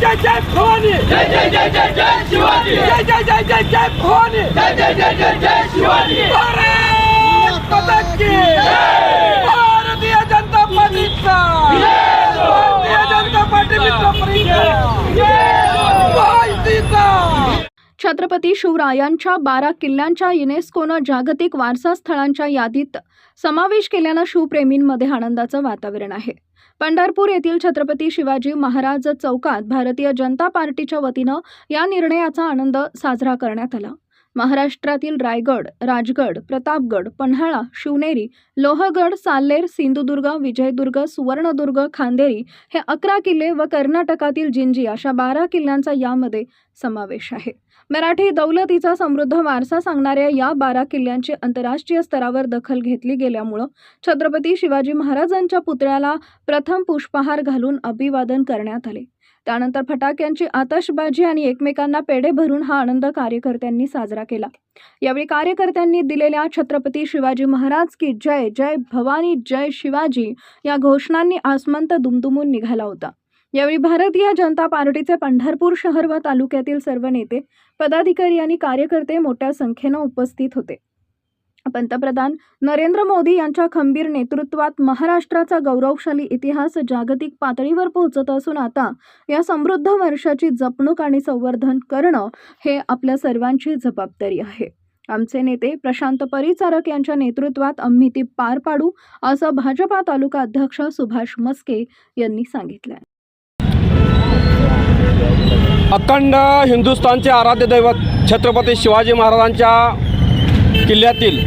जय जय जय भवानी जय जय जय जय जय शिवाजी जय जय जय जय जय भवानी जय जय जय जय जय शिवाजी भारत माता की भारतीय जनता पार्टीचा भारतीय जनता पार्टी मित्र परिषद माहितीचा छत्रपती शिवरायांच्या बारा किल्ल्यांच्या युनेस्कोनं जागतिक वारसा स्थळांच्या यादीत समावेश केल्यानं शिवप्रेमींमध्ये आनंदाचं वातावरण आहे. पंढरपूर येथील छत्रपती शिवाजी महाराज चौकात भारतीय जनता पार्टीच्या वतीनं या निर्णयाचा आनंद साजरा करण्यात आला. महाराष्ट्रातील रायगड राजगड प्रतापगड पन्हाळा शिवनेरी लोहगड साल्लेर सिंधुदुर्ग विजयदुर्ग सुवर्णदुर्ग खांदेरी हे अकरा किल्ले व कर्नाटकातील जिंजी अशा बारा किल्ल्यांचा यामध्ये समावेश आहे. मराठी दौलतीचा समृद्ध वारसा सांगणाऱ्या या बारा किल्ल्यांची आंतरराष्ट्रीय स्तरावर दखल घेतली गेल्यामुळं छत्रपती शिवाजी महाराजांच्या पुतळ्याला प्रथम पुष्पहार घालून अभिवादन करण्यात आले. त्यानंतर फटाक्यांची आतषबाजी आणि एकमेकांना पेढे भरून हा आनंद कार्यकर्त्यांनी साजरा केला. यावेळी कार्यकर्त्यांनी दिलेल्या छत्रपती शिवाजी महाराज की जय जय भवानी जय शिवाजी या घोषणांनी आसमंत दुमदुमून निघाला होता. यावेळी भारतीय जनता पार्टीचे पंढरपूर शहर व तालुक्यातील सर्व नेते पदाधिकारी आणि कार्यकर्ते मोठ्या संख्येनं उपस्थित होते. पंतप्रधान नरेंद्र मोदी यांच्या खंबीर नेतृत्वात महाराष्ट्राचा गौरवशाली इतिहास जागतिक पातळीवर पोहोचत असून आता या समृद्ध वर्षाची जपणूक आणि संवर्धन करणं हे आपल्या सर्वांची जबाबदारी आहे. आमचे नेते प्रशांत परिचारक यांच्या नेतृत्वात आम्ही ती पार पाडू असं भाजपा तालुका अध्यक्ष सुभाष मस्के यांनी सांगितलं अखंड हिंदुस्थानचे आराध्य दैवत छत्रपती शिवाजी महाराजांच्या किल्ल्यातील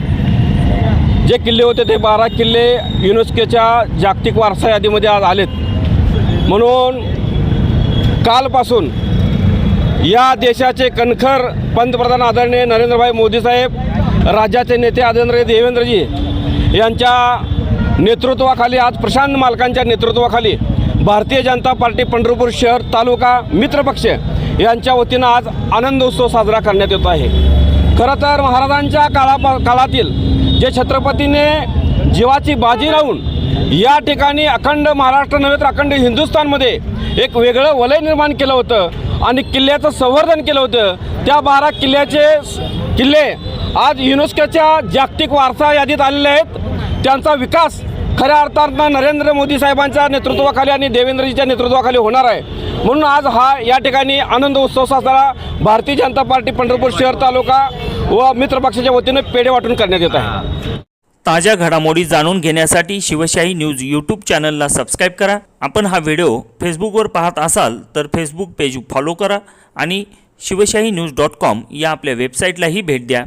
जे किल्ले होते ते बारा किल्ले युनेस्कोच्या जागतिक वारसा यादीमध्ये आज आलेत. म्हणून कालपासून या देशाचे कणखर पंतप्रधान आदरणीय नरेंद्रभाई मोदी साहेब राज्याचे नेते आदरणीय देवेंद्रजी यांच्या नेतृत्वाखाली आज प्रशांत मालकांच्या नेतृत्वाखाली भारतीय जनता पार्टी पंढरपूर शहर तालुका मित्रपक्ष यांच्या वतीनं आज आनंद उत्सव साजरा करण्यात येत आहे. खरं तर महाराजांच्या काळा काळातील जे छत्रपतीने जीवाची बाजी लावून या ठिकाणी अखंड महाराष्ट्र नव्हे तर अखंड हिंदुस्थानमध्ये एक वेगळं वलय निर्माण केलं होतं आणि किल्ल्याचं संवर्धन केलं होतं. त्या बारा किल्ल्याचे किल्ले आज युनेस्कोच्या जागतिक वारसा यादीत आलेले आहेत. त्यांचा विकास खऱ्या अर्थानं नरेंद्र मोदी साहेबांच्या नेतृत्वाखाली आणि देवेंद्रजीच्या नेतृत्वाखाली होणार आहे. म्हणून आज हा या ठिकाणी आनंद उत्सव साजरा भारतीय जनता पार्टी पंढरपूर शहर तालुका व मित्र पक्षाच्या वतीने पेढे वाटून करण्यात येत आहे. ताज्या घडामोडी जाणून घेण्यासाठी शिवशाही न्यूज यूट्यूब चॅनलला सबस्क्राईब करा. आपण हा व्हिडिओ फेसबुकवर पाहत असाल तर फेसबुक पेज फॉलो करा आणि शिवशाही न्यूज डॉट कॉम या आपल्या वेबसाईटलाही भेट द्या.